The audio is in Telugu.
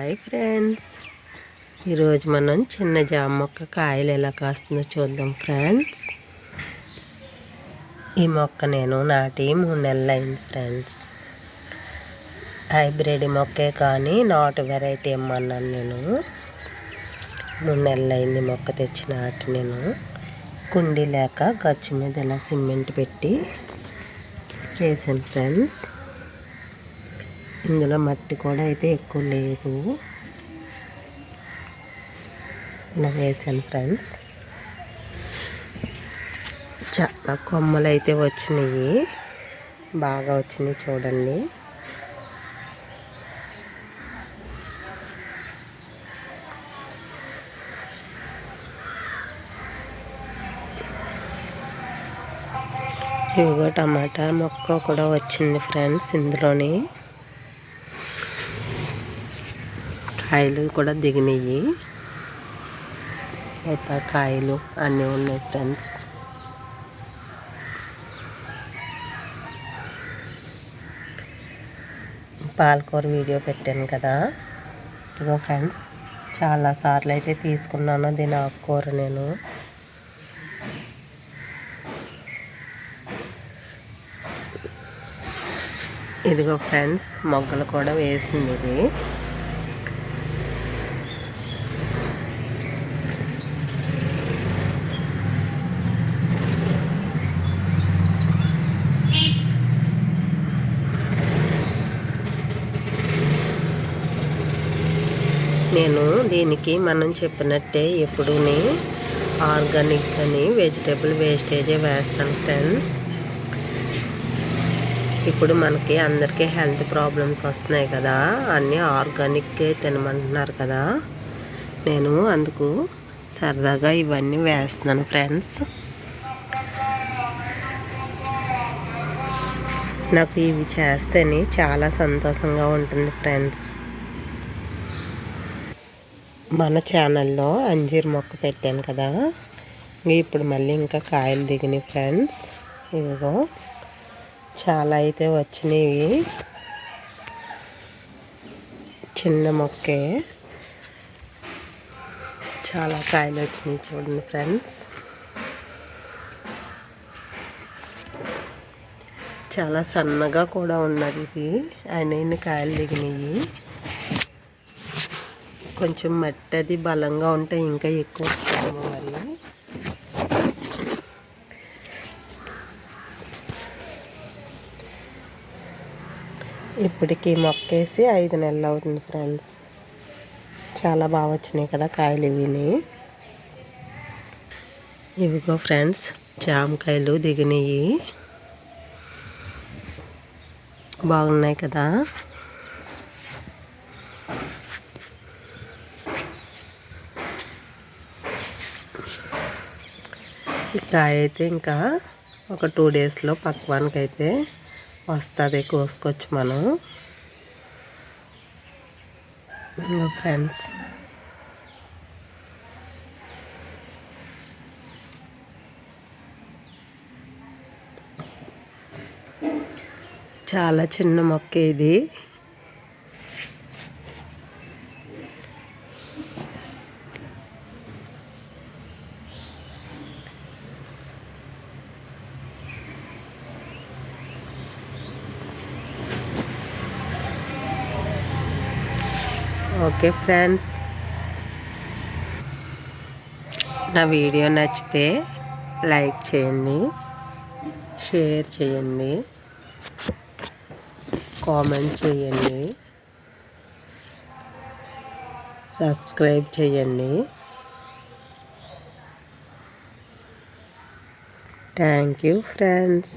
Hi friends. ఈరోజు మనం చిన్న జామ మొక్క కాయలు ఎలా కాస్తుందో చూద్దాం ఫ్రెండ్స్. ఈ మొక్క నేను నాటి మూడు నెలలు అయింది ఫ్రెండ్స్. హైబ్రిడ్ మొక్కే కానీ నాటు వెరైటీ ఇమ్మన్నాను నేను. మూడు నెలలు అయింది మొక్క తెచ్చి నాటి నేను. కుండీ లేక గచ్చు మీద ఇలా సిమెంట్ పెట్టి వేసాను ఫ్రెండ్స్. ఇందులో మట్టి కూడా అయితే ఎక్కువ లేదు. ఇలా వేసాను ఫ్రెండ్స్. చాలా కొమ్మలు అయితే వచ్చినాయి. బాగా వచ్చినాయి చూడండి. ఇవిగో టమాటా మొక్క కూడా వచ్చింది ఫ్రెండ్స్ ఇందులోని. కాయలు కూడా దిగినాయి. అయితే కాయలు అన్నీ ఉన్నాయి ఫ్రెండ్స్. పాలకూర వీడియో పెట్టాను కదా. ఇదిగో ఫ్రెండ్స్ చాలా సార్లు అయితే తీసుకున్నాను దీని ఆకుకూర నేను. ఇదిగో ఫ్రెండ్స్ మొగ్గలు కూడా వేసింది ఇది. నేను దీనికి మనం చెప్పినట్టే ఎప్పుడూని ఆర్గానిక్ అని వెజిటేబుల్ వేస్టేజే వేస్తాను ఫ్రెండ్స్. ఇప్పుడు మనకి అందరికీ హెల్త్ ప్రాబ్లమ్స్ వస్తున్నాయి కదా అన్నీ ఆర్గానిక్కే తినమంటున్నారు కదా. నేను అందుకు సరదాగా ఇవన్నీ వేస్తున్నాను ఫ్రెండ్స్. నాకు ఇవి చేస్తేనే చాలా సంతోషంగా ఉంటుంది ఫ్రెండ్స్. మన ఛానల్లో అంజీర్ మొక్క పెట్టాను కదా. ఇప్పుడు మళ్ళీ ఇంకా కాయలు దిగినాయి ఫ్రెండ్స్ ఇదిగో చాలా అయితే వచ్చినాయి. చిన్న మొక్కే. చాలా కాయలు వచ్చినాయి చూడండి ఫ్రెండ్స్ చాలా సన్నగా కూడా ఉన్నది ఇది. ఆయన కాయలు దిగినాయి. కొంచెం మట్టి అది బలంగా ఉంటే ఇంకా ఎక్కువ వస్తుందేమో మరి. ఇప్పటికి మొక్కేసి ఐదు నెలలు అవుతుంది ఫ్రెండ్స్. చాలా బాగా వచ్చినాయి కదా కాయలు ఇవిని ఇవిగో ఫ్రెండ్స్ జామకాయలు దిగినాయి. బాగున్నాయి కదా? ఈ కాయ అయితే ఇంకా ఒక టూ డేస్లో పక్వానికి అయితే వస్తుంది కోసుకొచ్చి మనం. ఫ్రెండ్స్. చాలా చిన్న మొక్క ఇది. Okay friends. నా వీడియో నచ్చితే లైక్ చేయండి షేర్ చేయండి కామెంట్ చేయండి సబ్స్క్రైబ్ చేయండి. Thank you friends.